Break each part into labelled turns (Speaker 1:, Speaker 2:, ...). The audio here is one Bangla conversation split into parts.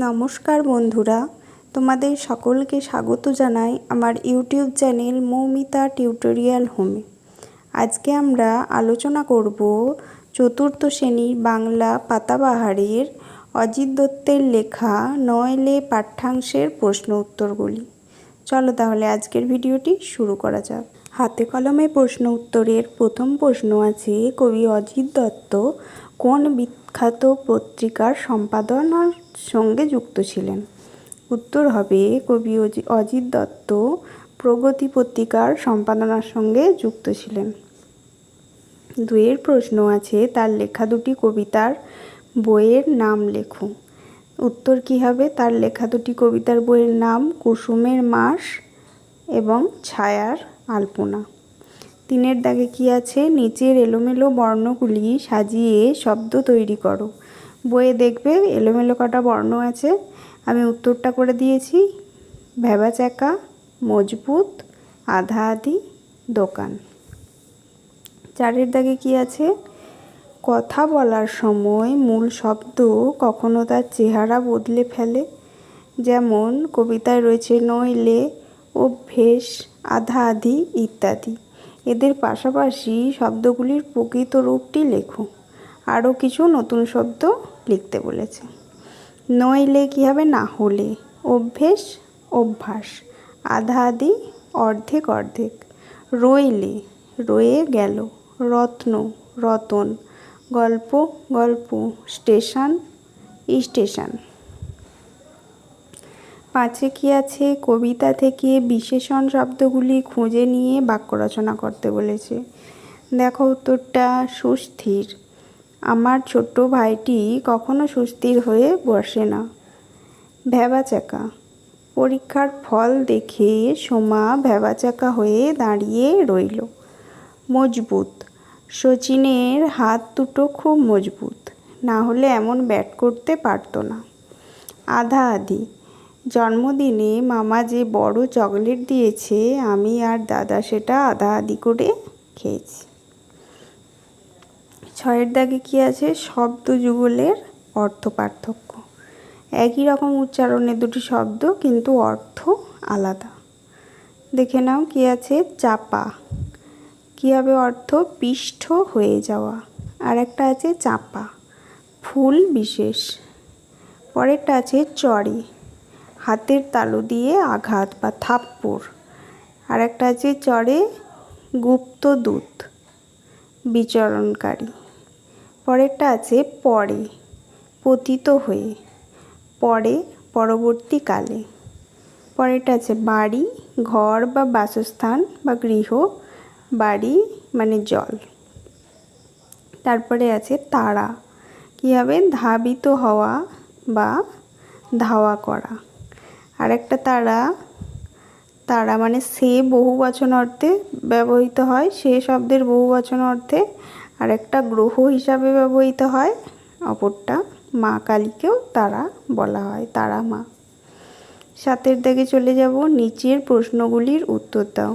Speaker 1: নমস্কার বন্ধুরা, তোমাদের সকলকে স্বাগত জানাই আমার ইউটিউব চ্যানেল মৌমিতা টিউটোরিয়াল হোমে। আজকে আমরা আলোচনা করব চতুর্থ শ্রেণির বাংলা পাতাবাহারের অজিত দত্তের লেখা নয়লে পাঠ্যাংশের প্রশ্ন উত্তরগুলি। চলো তাহলে আজকের ভিডিওটি শুরু করা যাক। হাতে কলমে প্রশ্ন উত্তরের প্রথম প্রশ্ন আছে, কবি অজিত দত্ত কোন বিখ্যাত পত্রিকার সম্পাদনার সঙ্গে যুক্ত ছিলেন? উত্তর হবে কবি অজিত দত্ত প্রগতি পত্রিকার সম্পাদনার সঙ্গে যুক্ত ছিলেন। দুয়ের প্রশ্ন আছে, তার লেখা দুটি কবিতার বইয়ের নাম লেখো। উত্তর কী হবে? তার লেখা দুটি কবিতার বইয়ের নাম কুসুমের মাস এবং ছায়ার আলপনা। তিনের দাগে কি আছে? নিচের এলোমেলো বর্ণগুলি সাজিয়ে শব্দ তৈরি করো। বইয়ে দেখবে এলোমেলো কটা বর্ণ আছে। আমি উত্তরটা করে দিয়েছি। ভেবা চাকা মজবুত আধা আধি দোকান। চারের দাগে কি আছে? কথা বলার সময় মূল শব্দ কখনো তার চেহারা বদলে ফেলে। যেমন কবিতায় রয়েছে নইলে অভ্যেস আধা আধি ইত্যাদি। এদের পাশাপাশি শব্দগুলির প্রকৃত রূপটি লেখো। আরও কিছু নতুন শব্দ লিখতে বলেছে। নইলে কী হবে না হলে? অভ্যেস, অভ্যাস। আধা আধি, অর্ধেক অর্ধেক। রইলে, রয়ে গেল। রত্ন, রতন। গল্প গল্প। Station station. পাঁচে কি আছে, কবিতা থেকে বিশেষণ শব্দগুলি খুঁজে নিয়ে বাক্য রচনা করতে বলেছে। দেখো উত্তরটা সুস্থির। আমার ছোট্ট ভাইটি কখনো সুস্থির হয়ে বসে না। ভ্যাবাচাকা পরীক্ষার ফল দেখে সোমা ভ্যাবাচাকা হয়ে দাঁড়িয়ে রইল। মজবুত। শচীনের হাত দুটো খুব মজবুত। না হলে এমন ব্যাট করতে পারতো না। আধা আধি। জন্মদিনে মামা যে বড় চকলেট দিয়েছে, আমি আর দাদা সেটা আধা আধি করে খেয়েছি। ছয়ের দাগে কী আছে? শব্দ যুগলের অর্থ পার্থক্য। একই রকম উচ্চারণের দুটি শব্দ, কিন্তু অর্থ আলাদা। দেখে নাও কী আছে, চাপা। কী হবে অর্থ পিষ্ঠ হয়ে যাওয়া? আর একটা আছে, চাপা। ফুল বিশেষ। পরেরটা আছে, চড়ে। হাতের তালু দিয়ে আঘাত বা থাপ্পড়। আর একটা আছে চড়ে গুপ্তদূত বিচরণকারী। পরেরটা আছে পরে, পতিত হয়ে, পরে পরবর্তীকালে। পরেরটা আছে বাড়ি, ঘর বা বাসস্থান বা গৃহ, বাড়ি মানে জল। তারপরে আছে তারা কী হবে ধাবিত হওয়া বা ধাওয়া করা। আরেকটা তারা তারা মানে সে বহু বচন অর্থে ব্যবহৃত হয়, সে শব্দের বহু বচন অর্থে আর একটা গ্রহ হিসাবে ব্যবহৃত হয়, অপরটা মা কালীকেও তারা বলা হয়, তারা মা। সাতের দিকে চলে যাব, নিচের প্রশ্নগুলির উত্তর দাও।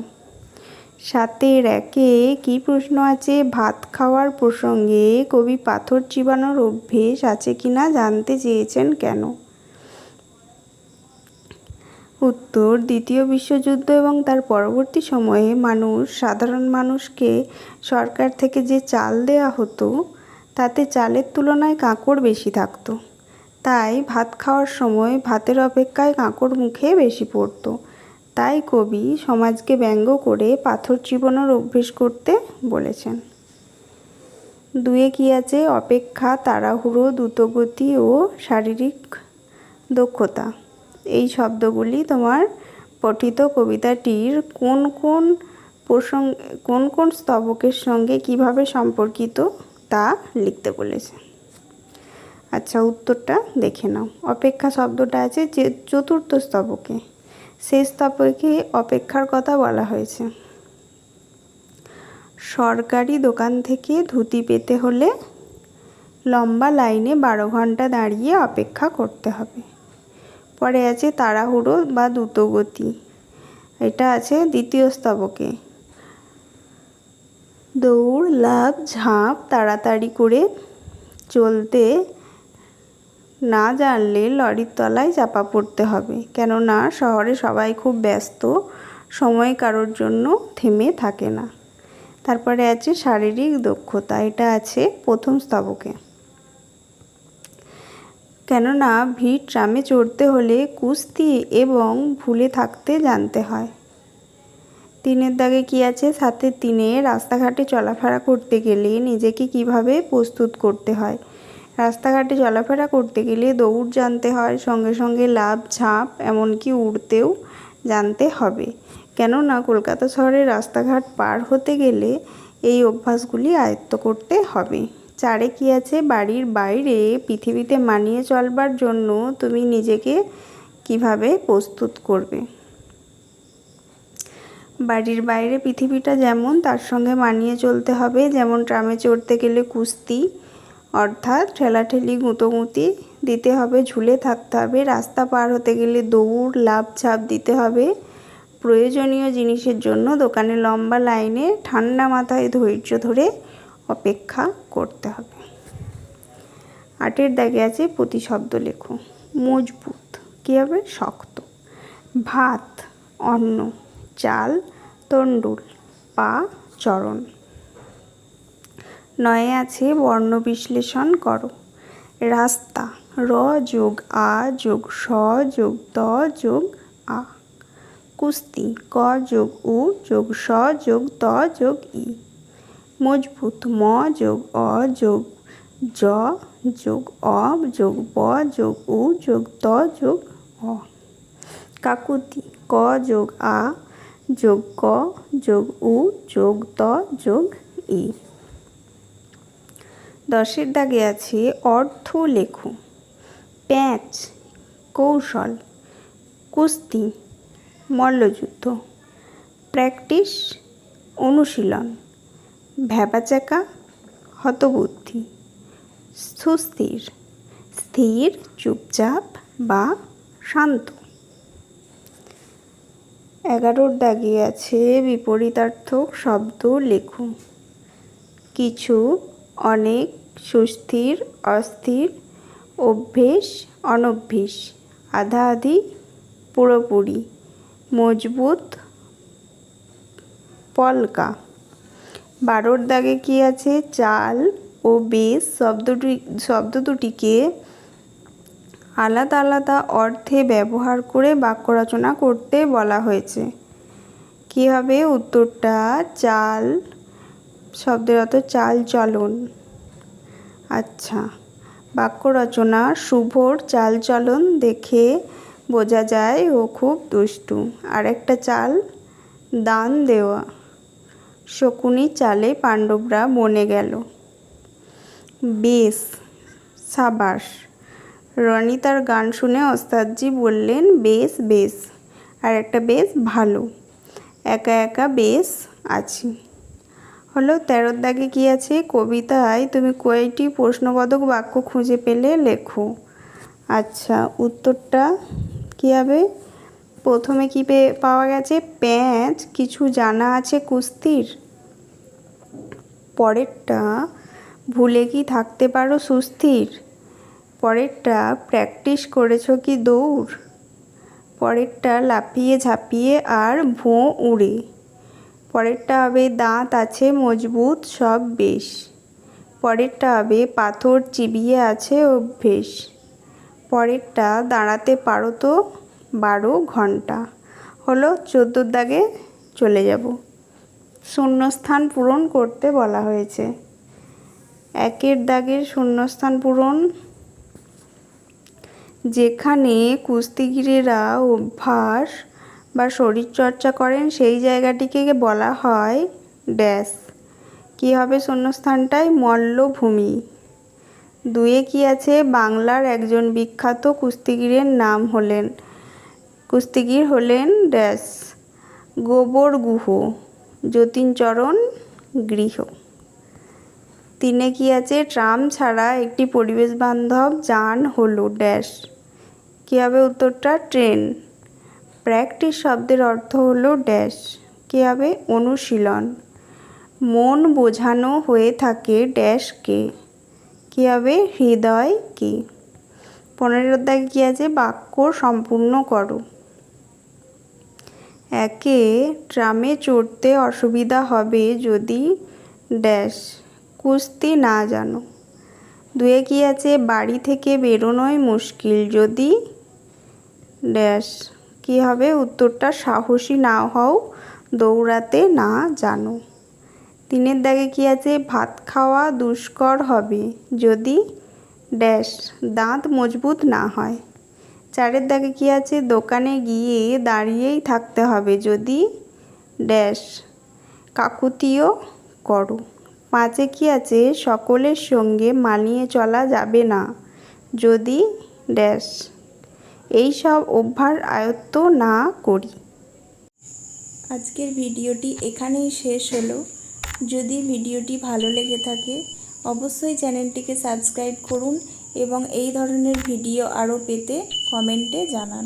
Speaker 1: সাতের একে কি প্রশ্ন আছে? ভাত খাওয়ার প্রসঙ্গে কবি পাথর চিবানোর অভ্যেস আছে কিনা জানতে চেয়েছেন কেন? উত্তর, দ্বিতীয় বিশ্বযুদ্ধ এবং তার পরবর্তী সময়ে মানুষ, সাধারণ মানুষকে সরকার থেকে যে চাল দেয়া হতো, তাতে চালের তুলনায় কাঁকড় বেশি থাকতো। তাই ভাত খাওয়ার সময় ভাতের অপেক্ষায় কাঁকড় মুখে বেশি পড়তো। তাই কবি সমাজকে ব্যঙ্গ করে পাথর চিবনোর অভ্যেস করতে বলেছেন। দুয়ে কি আছে? অপেক্ষা, তাড়াহুড়ো, দ্রুতগতি ও শারীরিক দক্ষতা। এই শব্দগুলি তোমার পঠিত কবিতাটির কোন কোন প্রসঙ্গ, কোন কোন স্তবকের সঙ্গে কীভাবে সম্পর্কিত তা লিখতে বলেছে। আচ্ছা উত্তরটা দেখে নাও। অপেক্ষা শব্দটা আছে যে চতুর্থ স্তবকে। সেই স্তবকে অপেক্ষার কথা বলা হয়েছে। সরকারি দোকান থেকে ধুতি পেতে হলে লম্বা লাইনে বারো ঘণ্টা দাঁড়িয়ে অপেক্ষা করতে হবে। পরে আছে তাড়াহুড়ো বা দ্রুতগতি। এটা আছে দ্বিতীয় স্তবকে। দৌড় লাভ ঝাঁপ তাড়াতাড়ি করে চলতে না জানলে লরির তলায় চাপা পড়তে হবে। কেননা শহরে সবাই খুব ব্যস্ত, সময় কারোর জন্য থেমে থাকে না। তারপরে আছে শারীরিক দক্ষতা, এটা আছে প্রথম স্তবকে। কেননা ভিড় ট্রামে চড়তে হলে কুস্তি এবং ভুলে থাকতে জানতে হয়। তিনের দাগে কি আছে? সাথে তিনে রাস্তাঘাটে চলাফেরা করতে গেলে নিজেকে কীভাবে প্রস্তুত করতে হয়? রাস্তাঘাটে চলাফেরা করতে গেলে দৌড় জানতে হয়, সঙ্গে সঙ্গে লাভ ঝাঁপ, এমনকি উড়তেও জানতে হবে। কেননা কলকাতা শহরের রাস্তাঘাট পার হতে গেলে এই অভ্যাসগুলি আয়ত্ত করতে হবে। চারে কি আছে? বাড়ির বাইরে পৃথিবীতে মানিয়ে চলবার জন্য তুমি নিজেকে কীভাবে প্রস্তুত করবে? বাড়ির বাইরে পৃথিবীটা যেমন, তার সঙ্গে মানিয়ে চলতে হবে। যেমন ট্রামে চড়তে গেলে কুস্তি, অর্থাৎ ঠেলাঠেলি, গুঁতোগুঁতি দিতে হবে, ঝুলে থাকতে হবে, রাস্তা পার হতে গেলে দৌড় লাভ ছাপ দিতে হবে। প্রয়োজনীয় জিনিসের জন্য দোকানে লম্বা লাইনে ঠান্ডা মাথায় ধৈর্য ধরে অপেক্ষা করতে হবে। আটের দাগে আছে প্রতিশব্দ লেখো। মজবুত, কী হবে? শক্ত। ভাত, অন্ন, চাল তন্ডুল পা, চরণ। নয়ে আছে বর্ণ বিশ্লেষণ করো। রাস্তা, র যোগ আ যোগ স যোগ ত যোগ আ। কুস্তি, ক যোগ উ যোগ স যোগ ত যোগ ই। মজবুত ম যোগ অ যোগ জ যোগ অ যোগ ব যোগ উ যোগ ত যোগ অ। কাকুতি ক যোগ আ যোগ ক যোগ উ যোগ ত যোগ ই। দশের দাগে আছে অর্থ লেখো প্যাঁচ, কৌশল, কুস্তি, মল্লযুদ্ধ, প্র্যাকটিস, অনুশীলন। ভ্যাবাচাকা, হতবুদ্ধি, সুস্থির, স্থির, চুপচাপ বা শান্ত। এগারোর দাগে আছে বিপরীতার্থক শব্দ লেখো। কিছু অনেক সুস্থির, অস্থির, অভ্যেস, অনভ্যেস আধা আধি পুরোপুরি, মজবুত, পলকা। বারোর দাগে কি আছে? চাল ও বেশ শব্দটি শব্দ দুটিকে আলাদা আলাদা অর্থে ব্যবহার করে বাক্য রচনা করতে বলা হয়েছে। কী হবে উত্তরটা? চাল, শব্দের অত চাল চলন। আচ্ছা বাক্য রচনা শুভর চাল চলন দেখে বোঝা যায় ও খুব দুষ্টু। আরেকটা চাল, দান দেওয়া। শকুনি চালে পাণ্ডবরা বনে গেল। বেশ, সাবাস। রনি তার গান শুনে ওস্তাদজি বললেন, বেশ বেশ, আর একটা বেশ ভালো। একা একা বেশ আছি। হলো, তেরোর দাগে কী আছে? কবিতায় তুমি কয়টি প্রশ্নবোধক বাক্য খুঁজে পেলে লেখো। আচ্ছা উত্তরটা কী হবে? প্রথমে কী পাওয়া গেছে? প্যাঁচ, কিছু জানা আছে কুস্তির? পরেরটা, ভুলে কি থাকতে পারো সুস্থির? পরেরটা, প্র্যাকটিস করেছ কি দৌড়? পরেরটা, লাফিয়ে ঝাঁপিয়ে আর ভোঁ উড়ে। পরেরটা হবে দাঁত আছে মজবুত, সব বেশ। পরেরটা হবে পাথর চিবিয়ে আছে অভ্যেস। পরেরটা, দাঁড়াতে পারো তো বারো ঘণ্টা। হলো চোদ্দোর দাগে চলে যাব। শূন্যস্থান পূরণ করতে বলা হয়েছে। একের দাগের শূন্যস্থান পূরণ। যেখানে কুস্তিগিরেরা অভ্যাস বা শরীরচর্চা করেন, সেই জায়গাটিকে বলা হয় ড্যাশ। কী হবে শূন্যস্থানটায়? মল্লভূমি। দুয়ে কি আছে? বাংলার একজন বিখ্যাত কুস্তিগিরের নাম হলেন কুস্তিগির হলেন ড্যাশ গোবর গুহ, যতীনচরণ গৃহ। তিনে কি আছে? ট্রাম ছাড়া একটি পরিবেশ বান্ধব যান হলো ড্যাশ কী হবে উত্তরটা? ট্রেন। প্র্যাকটিস শব্দের অর্থ হলো ড্যাশ কী হবে? অনুশীলন। মন বোঝানো হয়ে থাকে ড্যাশকে কী হবে? হৃদয়কে। পনেরোর দাগে কী আছে? বাক্য সম্পূর্ণ করো। একে ট্রামে চড়তে অসুবিধা হবে যদি ড্যাশ, কুস্তি না জানো। দুয়ে কী আছে, বাড়ি থেকে বেরোনোই মুশকিল। যদি ড্যাশ, কী হবে? উত্তরটা, সাহসী না হও, দৌড়াতে না জানো। তিনের দাগে কী আছে? ভাত খাওয়া দুষ্কর হবে। যদি ড্যাশ, দাঁত মজবুত না হয়। চারের দাগে কী আছে? দোকানে গিয়ে দাঁড়িয়েই থাকতে হবে যদি ড্যাশ। কাকুতিও করো। পাঁচে কী আছে? সকলের সঙ্গে মানিয়ে চলা যাবে না যদি ড্যাশ। এই সব অভ্যাস আয়ত্ত না করি। আজকের ভিডিওটি এখানেই শেষ হলো। যদি ভিডিওটি ভালো লেগে থাকে, অবশ্যই চ্যানেলটিকে সাবস্ক্রাইব করুন এবং এই ধরনের ভিডিও আরও পেতে কমেন্টে জানান।